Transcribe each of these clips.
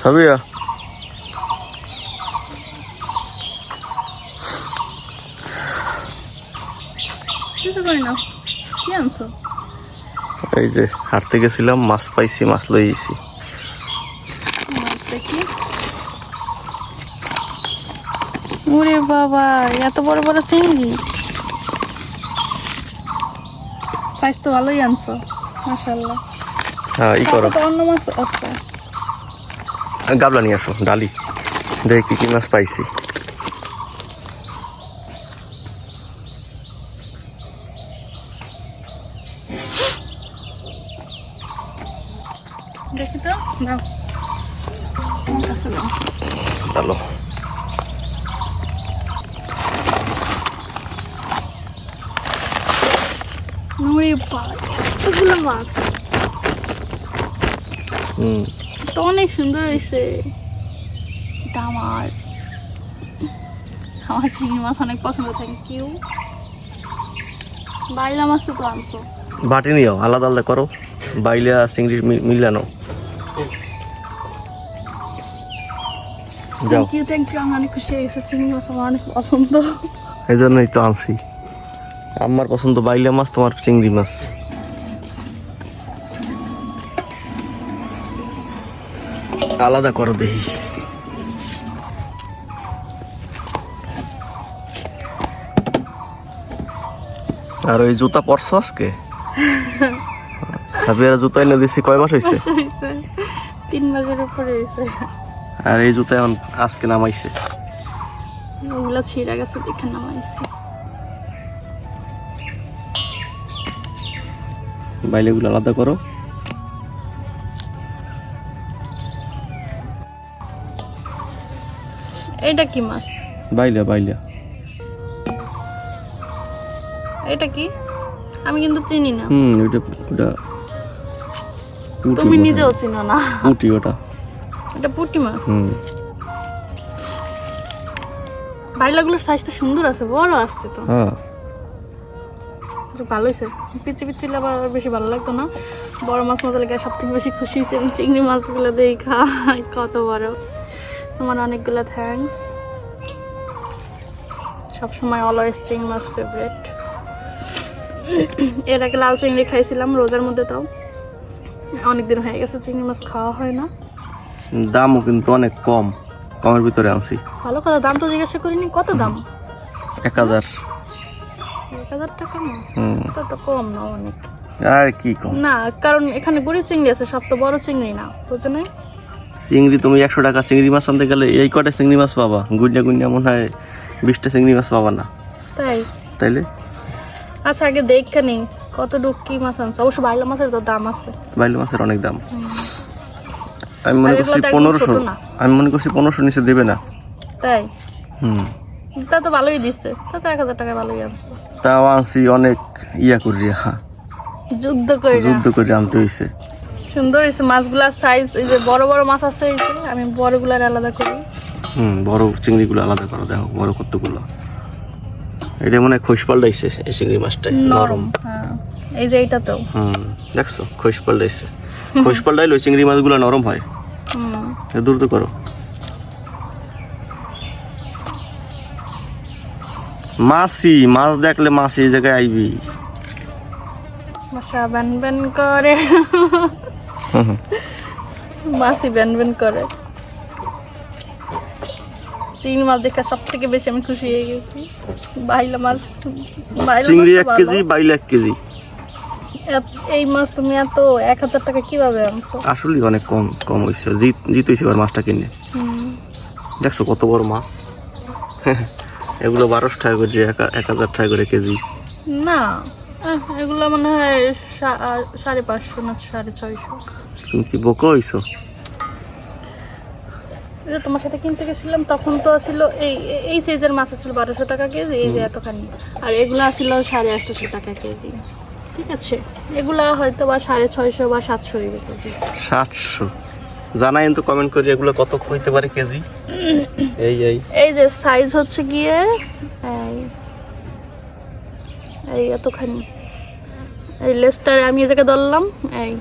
সাবিয়া। এই যে হাঁটতে গেছিলাম মাছ পাইছি মাছ লইছি মাছ দেখি ওরে বাবা এত বড় বড় চিংড়ি সাইজ তো ভালোই আনছো মাশাআল্লাহ। হ্যাঁ ই করো। অন্য মাছ আছে। গাবলা নিয়ে আসো ডালি। দেখি কি কি মাছ পাইছি দেখি তো দাও আমার কাছে দাও। ডালো ওরে বাবা এতগুলো মাছ হুম তো অনেক সুন্দর হয়েছে। এটা আমার। আমার চিংড়ি মাছ অনেক পছন্দ থাকে কেউ বাইলা মাছ তো আনছো। বাটি নিও আলাদা আলাদা করো। বাইলা চিংড়ি মিলানো যাও। থ্যাংক ইউ থ্যাংক ইউ আমি অনেক খুশি হয়ে গেছি চিংড়ি মাছ আমার অনেক পছন্দ। এই জন্যই তো আনছি। আমার পছন্দ বাইলা মাছ তোমার চিংড়ি মাছ। আলাদা করো দেখি। আর ওই জুতা পরছো আজকে? সাবিয়ার জুতা এনে দিছি কয় মাস হয়েছে তিন মাসের উপরে আর এই জুতা এখন আজকে নামাইছে। ওগুলো ছিঁড়া গেছে দেখে নামাইছি। বাইলেগুলো আলাদা করো। এটা কি মাছ? বাইলা বাইলা। এটা কি? আমি কিন্তু চিনি না। হুম ওইটা ওটা তুমি নিজেও চিনো না। পুঁটি ওটা। এটা পুঁটি মাছ? হুম। বাইলাগুলোর সাইজ তো সুন্দর আছে বড় আছে তো। হ্যাঁ। এটা ভালো হয়েছে। পিচি পিচি আবার বেশি ভালো লাগতো না। বড় মাছ মজা লাগে সব থেকে বেশি খুশি হয়েছে চিংড়ি মাছগুলো দেখা। কত বড়। তোমার অনেকগুলো থ্যাঙ্কস সবসময় অলওয়েজ চিংড়ি মাছ ফেভারেট এর আগে লাল চিংড়ি খাইছিলাম রোজার মধ্যে তাও অনেকদিন হয়ে গেছে চিংড়ি মাছ খাওয়া হয় না। দামও কিন্তু অনেক কম কমের ভিতরে আনছি। ভালো কথা দাম তো জিজ্ঞাসা করিনি কত দাম? এক হাজার। এক হাজার টাকা মাছ হুম। তো কম না অনেক। আর কি কম? না কারণ এখানে গুড়ি চিংড়ি আছে সব তো বড় চিংড়ি না বুঝো নাই? চিংড়ি তুমি একশো টাকা চিংড়ি মাছ আনতে গেলে এই কটা চিংড়ি মাছ পাবা। গুন্ডা গুন্ডা মনে হয় বিশটা চিংড়ি মাছ পাবা না। তাই? তাইলে? আচ্ছা আগে দেখে নেই কত ডুব কি মাছ আনছে? অবশ্য বাইলা মাছের তো দাম আছে। বাইলে মাছের অনেক দাম। আমি মনে করছি পনেরোশো আমি মনে করছি পনেরোশো নিচে দেবে না। তাই? হুম। তা তো ভালোই দিচ্ছে। তা তো এক হাজার টাকা ভালোই আনছে। তাও আনছি অনেক ইয়া করিয়া। যুদ্ধ করে যুদ্ধ করে আনতে হয়েছে সুন্দর হয়েছে। মাছগুলার সাইজ এই যে বড় বড় মাছ আছে এই যে আমি বড়গুলার আলাদা করি। হুম বড় চিংড়িগুলো আলাদা করো দেখো বড় কতগুলো। এটা মনে হয় খোস পাল্টাইছে এই চিংড়ি মাছটা নরম। হ্যাঁ এই যে এইটা তো। হুম দেখছ খোস পাল্টাইছে। খোস পাল্টাইলে চিংড়ি মাছগুলো নরম হয়। হুম। এটা দ্রুত করো। মাছি মাছ দেখলে মাছি এই জায়গায় আইবি। মশা ব্যান ব্যান করে। মাছি ব্যান ব্যান করে। চিংড়ি মাছ দেখে সব থেকে বেশি আমি খুশি হয়ে গেছি। বাইলা মাছ চিংড়ি এক কেজি বাইলে এক কেজি। এই মাছ তুমি এত এক হাজার টাকা কীভাবে আনছো? আসলে অনেক কম কম হয়েছে জিত জিত হয়েছে এবার মাছটা কিনে। দেখছ কত বড় মাছ। এগুলো বারোশো টাকা করে এক- হাজার টাকা করে কেজি। না। এগুলো মনে হয় সাড়ে পাঁচশো না সাড়ে ছয়শো। তুমি কি বোকা হইছো? তোমার সাথে কিনতে গেছিলাম তখন তো ছিল এই এই সাইজের মাছ ছিল বারোশো টাকা কেজি এই যে এতখানি। আর এগুলো ছিল সাড়ে আটশোশো টাকা কেজি। ঠিক আছে? এগুলা হয়তো বা সাড়ে ছয়শো বা সাতশো হইবে কেজি। সাতশো? জানাই কিন্তু কমেন্ট করি এগুলো কত হইতে পারে কেজি? এই এই। এই যে সাইজ হচ্ছে গিয়ে এই এতখানি। এই লেসটার আমি এটাকে ধরলাম এই।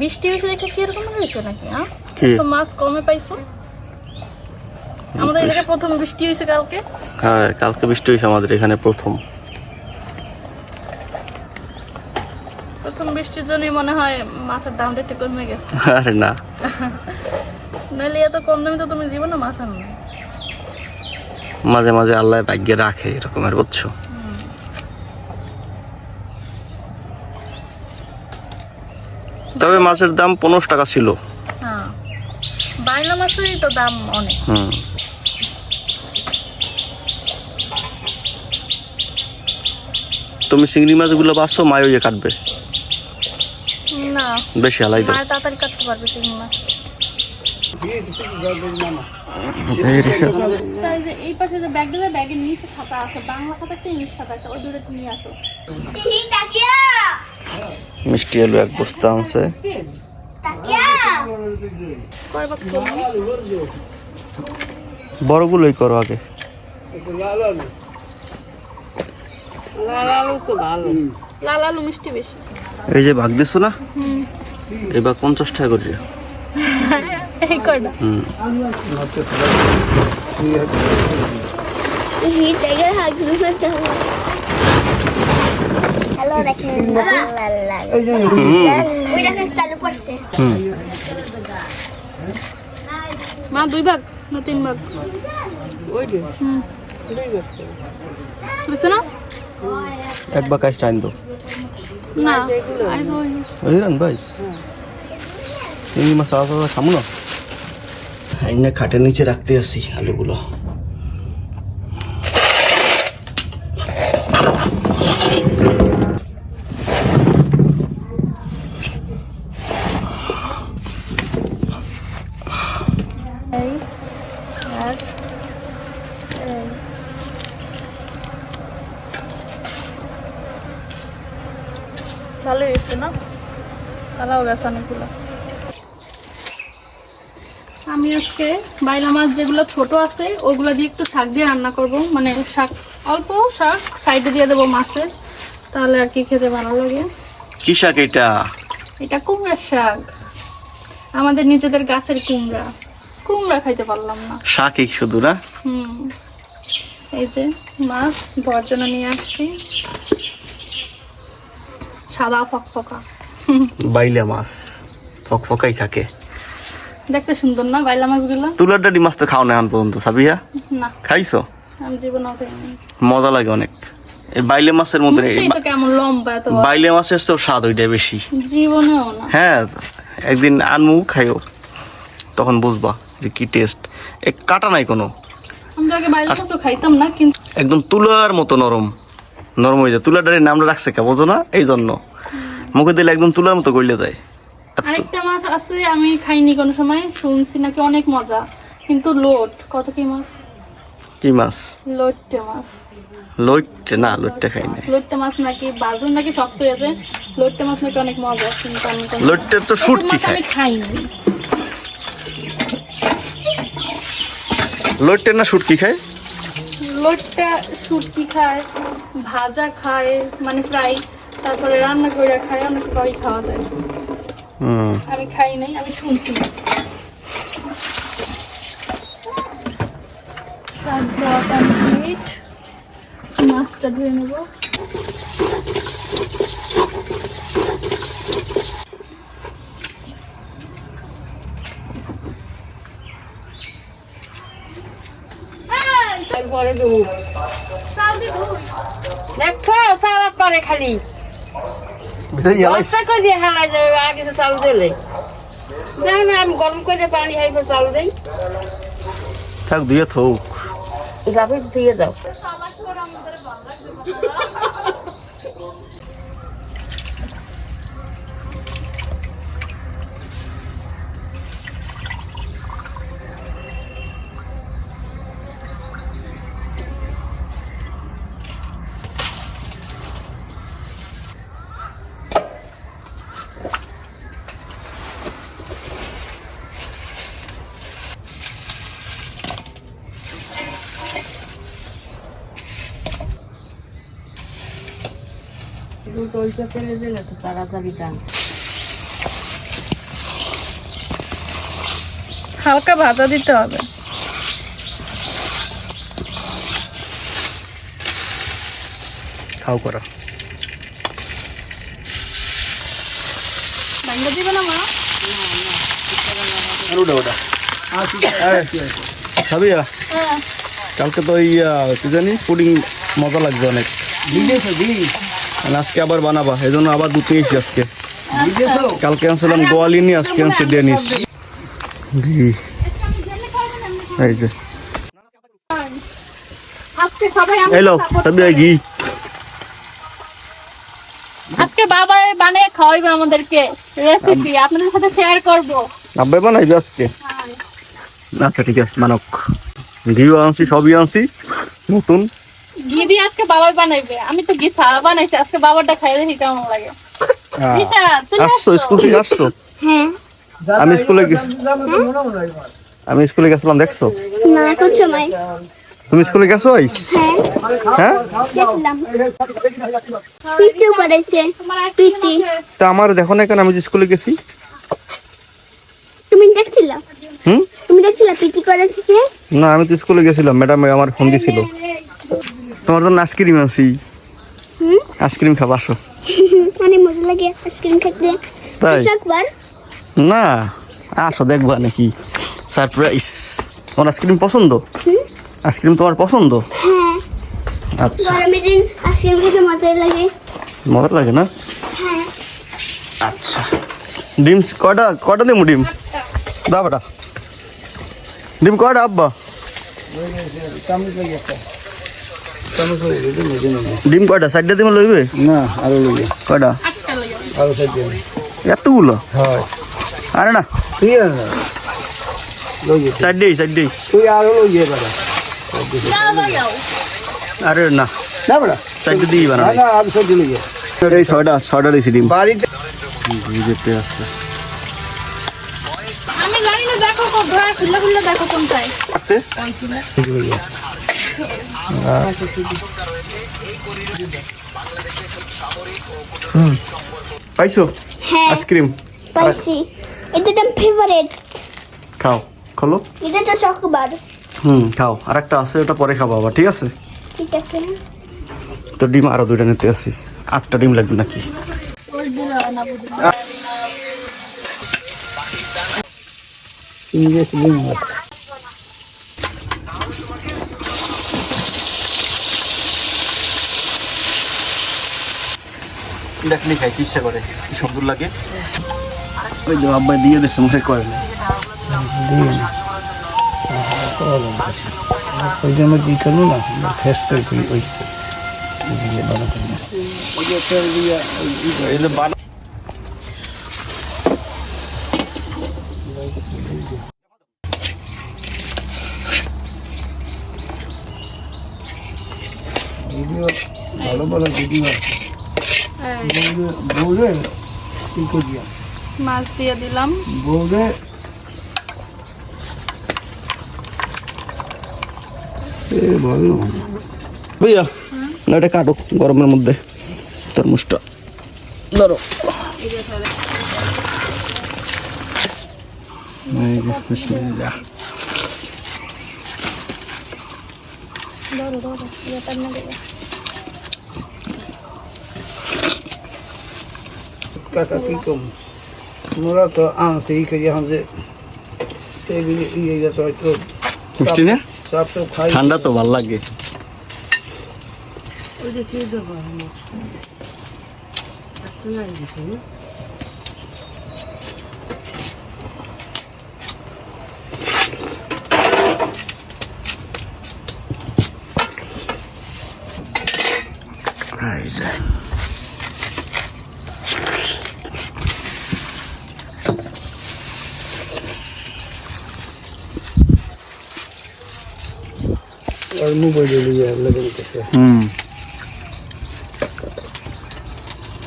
বৃষ্টি হয়েছে দেখে কি এরকম হয়েছে নাকি হ্যাঁ? তো মাছ কমে পাইছো? আমাদের এলাকায় প্রথম বৃষ্টি হয়েছে কালকে। হ্যাঁ কালকে বৃষ্টি হয়েছে আমাদের এখানে প্রথম বৃষ্টির জন্যই মনে হয় মাছের দামটা একটু কমে গেছে। আরে না। নাহলে এত কম দামে তো তুমি জীবনে মাছ আনো মাঝে মাঝে আল্লাহ ভাগ্যে রাখে এরকমের বুঝছ? তবে মাছের দাম পনেরো টাকা ছিল। হ্যাঁ। বাইলা মাছেরই তো দাম অনেক। হুম। তুমি চিংড়ি মাছগুলো বাঁচছো মায়ও ইয়ে কাটবে। বেশি হালাই দাও। তাড়াতাড়ি কাটতে পারবে চিংড়ি মাছ তাই যে এই পাশে যে ব্যাগ দিলে ব্যাগের নিচে খাতা আছে বাংলা খাতা একটা ইংলিশ খাতা আছে? ওই দুটো নিয়ে আসো। মিষ্টি আলু এক বস্তা আছে করবি? বড়গুলোই করো আগে। লাল আলু মিষ্টি বেশি। এই যে ভাগ দিছো না? এবার পঞ্চাশ টাকা করে মা দুই ভাগ না তিন ভাগ? হুম। বুঝছ না? একবার কাজ টাইম দো ভাই। চিংড়ি মাছ খামো না? খাটের নিচে রাখতে আসি আলুগুলো এই আর এই ভালোই হয়েছে না? ভালো গেছে অনেকগুলো। আমি আজকে বাইলা মাছ যেগুলো ছোট আছে ওগুলো দিয়ে একটু শাক দিয়ে রান্না করব। মানে শাক অল্প শাক সাইডে দিয়ে দেবো মাছের তাহলে আর কি খেতে ভালো লাগে। কি শাক এটা? এটা কুমড়ার শাক। আমাদের নিজেদের গাছের কুমড়া। কুমড়া খাইতে পারলাম না। শাকই শুধু না? হুম। এই যে মাছ বর্জনা নিয়ে আসছি। সাদা ফকফকা। বাইলা মাছ ফকফকাই থাকে। দেখতে সুন্দর না বাইলা মাছগুলো? তুলার ডাডি মাছ তো খাও না এখন পর্যন্ত সাবিয়া? না। খাইছো? আমি জীবনে খাইনি। মজা লাগে অনেক। এই বাইলে মাছের মধ্যে কেমন লম্বা বাইলে মাছের তো স্বাদ ওইটা বেশি। জীবনেও না। হ্যাঁ একদিন আনমু খাইও। তখন বুঝবা যে কি টেস্ট এ কাটা নাই কোনো। আমি আগে বাইলা মাছও খাইতাম না কিন্তু একদম তুলার মতো নরম। নরম হয়ে যায়। তুলার ডাড়ির নামটা রাখছে কে বোঝো না? এই জন্য মুখে দিলে একদম তুলার মতো গড়লে যায়। আরেকটা মাছ আছে আমি খাইনি কোনো সময় শুনছি নাকি অনেক মজা কিন্তু লোট কত কি মাছ? কি মাছ? লোট্টে মাছ। লইটে না লইটে খাই লোট্টে মাছ নাকি বাদুর নাকি শক্ত হয়ে আছে লোট্টে মাছ নাকি অনেক মজা কিন্তু আমি লইটে তো শুটকি খায়। আমি খাইনি। লইটে না শুটকি খায়? লোটটা শুটকি খায় ভাজা খায় মানে ফ্রাই তারপরে রান্না করে খায় অনেক সবাই খাওয়া যায়। আমি খাই নাই আমি শুনছি। কমপ্লিট মাছটা ধুয়ে নেব। তারপরে দেবো দেখো সারা করে খালি। বর্ষা করে হেলা যাবে আগে তো চালু দিলে। দেখো না আমি গরম করে পানি হাইবার চালু দেই। থাক দিয়ে থোক। যাবে ধুয়ে দাও। দুধ ওইটা ফেলে দিলে তো তাড়াতাড়ি দাম হালকা ভাজা দিতে হবে। খাও করা। ভাঙ্গা দিবে না মা? আর ওটা ওটা। খাবি আ? কালকে তো ওই আহ, কি জানি পুডিং মজা লাগবে অনেক। আজকে আবার বানাবা এই জন্য আবার দুধ নিয়েছি আজকে। কালকে আনছিলাম গোয়ালি নিয়ে আজকে আনছি ডেনিস। ঘি এই যে। আজকে সবাই আমি এলো তবে ঘি। আজকে বাবা বানিয়ে খাওয়াইবে আমাদেরকে রেসিপি আপনাদের সাথে শেয়ার করব। আব্বাই বানাইবে আজকে? আচ্ছা ঠিক আছে মানক ঘিও আনছি সবই আনছি নতুন। ঘি দিয়ে আজকে বাবাই বানাইবে। আমি তো ঘি ছাড়া বানাইছি আজকে বাবারটা খাই দেখি কেমন লাগে। আসছো স্কুল থেকে আসছো? হ্যাঁ আমি স্কুলে গেছি আমি স্কুলে গেছিলাম দেখছ? না সময়। তুমি স্কুলে গেছো আইস? হ্যাঁ। হ্যাঁ? করেছে তা আমার দেখো না কেন আমি যে স্কুলে গেছি। তুমি দেখছিল? হুম? তুমি দেখছিল পিটি করেছে না আমি তো স্কুলে গেছিলাম ম্যাডাম আমার ফোন দিছিল। তোমার জন্য আইসক্রিম আনছি। হুম? আইসক্রিম খাবা আসো। অনেক মজা লাগে আইসক্রিম খেতে। তাই? না আসো দেখবা নাকি। সারপ্রাইজ। তোমার আইসক্রিম পছন্দ? আইসক্রিম তোমার পছন্দ? হ্যাঁ। আচ্ছা। গরমের দিন আইসক্রিম খেতে মজা লাগে। না? হ্যাঁ। আচ্ছা। ডিম কয়টা কয়টা দিমু ডিম? দা বেটা। ডিম কয়টা আব্বা? ডিম কয়টা? সাইডটা দিমে লইবে? না আরও লইয়া কয়টা? আরও সাইডে এতগুলো? হয়। আরে না। তুই আর না? লইয়া সাইডেই সাইডেই তুই আরও লইয়া বেড়া আরে না। না বেড়া সাইডে দিই না বানাই না আর সাইডে লইয়া এই ছয়টা ছয়টা দিয়েছি ডিম। বাড়িতে আমি জানি না দেখো দেখো কোনটায়। লইয়া পাইছো? হ্যাঁ। আইসক্রিম। পাইছি। এটা তো ফেভারিট খাও। খোলো। এটা তো শখবার। হুম খাও। আর একটা আছে ওটা পরে খাব আবার ঠিক আছে? ঠিক আছে। তো ডিম আরও দুইটা নিতে আসি আটটা ডিম লাগবে নাকি? ইংরেজ লিঙ্গ দেখলি খাই কি ইচ্ছা করে কি সুন্দর লাগে। ওই যে আব্বাই দিয়ে দিচ্ছে মুখে করে না। ওই জন্য কি করব না? ফেস্ট ওই ভিডিও ভালো ভালো ভিডিও আছে। বৌরে কি করিয়া? মাছ দিয়ে দিলাম। বৌরে ভাইয়া না। এটা কাটো গরমের মধ্যে তরমুজটা। ধরো। এই যে বিসমিল্লাহ কাকা কি কম মোরা তো আনছে ই করি এখন যে ইয়ে না তো খাই ঠান্ডা তো ভালো লাগে ওই যে খেয়ে দেবো আর মোবাইলে লিয়ে লাগানো করতে। হুম।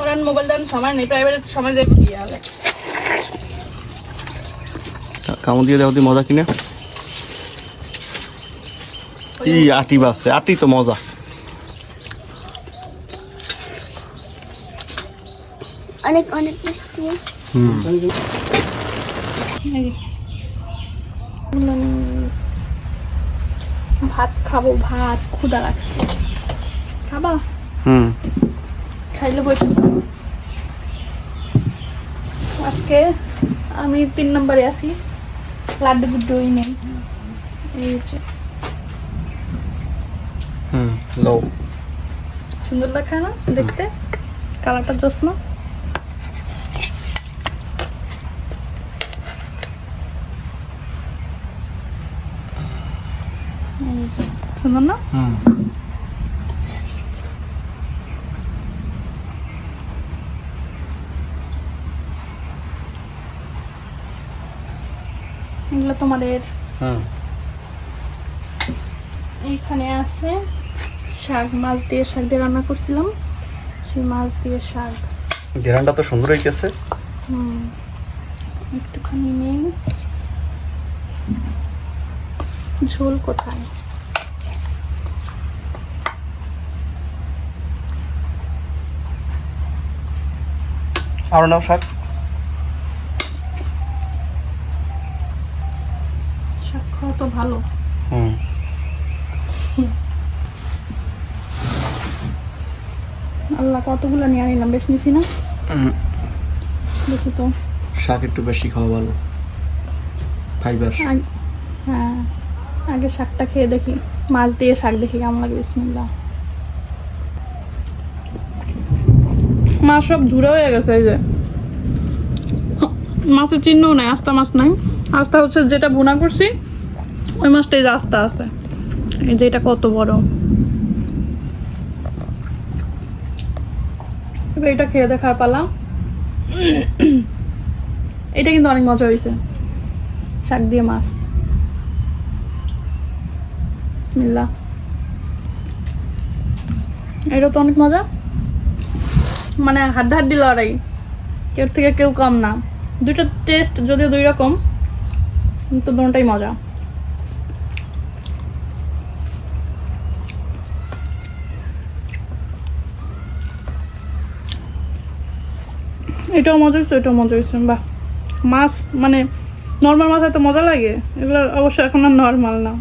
ওরান মোবাইল দেন সময় নেই প্রাইভেট সময় দেখে দিয়ে দিয়ে দেওয়া মজা কিনা। কি আটি বাসছে আটি তো মজা। অনেক অনেক মিষ্টি। এই। ভাত খাব ভাত ক্ষুদা লাগছে। খাবা? হুম। খাইলে বসে। আজকে আমি তিন নম্বরে আছি লাড্ডু গুড্ডুই নেই। এই হচ্ছে। হুম লও। সুন্দর লাগে না দেখতে? কালারটা জোস না এই যে, সুন্দর না? এগুলো তোমাদের এইখানে আছে শাক মাছ দিয়ে শাক দিয়ে রান্না করছিলাম। সেই মাছ দিয়ে শাক। ঘেরানটা তো সুন্দর হইতেছে। হুম। একটুখানি নেই ঝোল কোথায়? নাও শাক শাক খাওয়া তো ভালো। হুম। আল্লাহ কতগুলো নিয়ে আনিলাম? বেশ নিছি না? বেশি তো। শাক একটু বেশি খাওয়া ভালো। ফাইবার হ্যাঁ। আগে শাকটা খেয়ে দেখি। মাছ দিয়ে শাক দেখি কেমন লাগে বিসমিল্লা মাছ সব ঝুড়ে হয়ে গেছে, এই যে। মাছের চিহ্নও নাই, আস্তা মাছ নাই। আস্তা হচ্ছে যেটা ভুনা করছি, ওই মাছটাই যে আস্তা আছে। এই যে এটা কত বড়। এটা খেয়ে দেখার পালা। এটা কিন্তু অনেক মজা হয়েছে। শাক দিয়ে মাছ। বিসমিল্লা এটা তো অনেক মজা। মানে হাড্ডা হাড্ডি লড়াই কেউ থেকে কেউ কম না। দুটো টেস্ট যদিও দুই রকম, কিন্তু দুটোটাই মজা। এটাও মজা হয়েছে এটাও মজা হয়েছে বাহ। মাছ মানে নর্মাল মাছ এত মজা লাগে? এগুলো অবশ্য এখন আর নর্মাল না।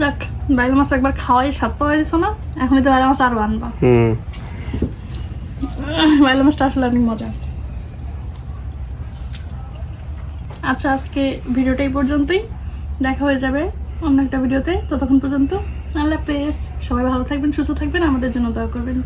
যাক, বাইরের মাছ একবার খাওয়াই, স্বাদ পাওয়া দিছো না? এখন তো বাইরের মাছ আর বানবা। হুম। বাইরের মাছটা আসলে অনেক মজা। আচ্ছা আজকে ভিডিওটা এই পর্যন্তই। দেখা হয়ে যাবে অন্য একটা ভিডিওতে। ততক্ষণ পর্যন্ত আল্লাহ হাফেজ। সবাই ভালো থাকবেন, সুস্থ থাকবেন, আমাদের জন্য দয়া করবেন।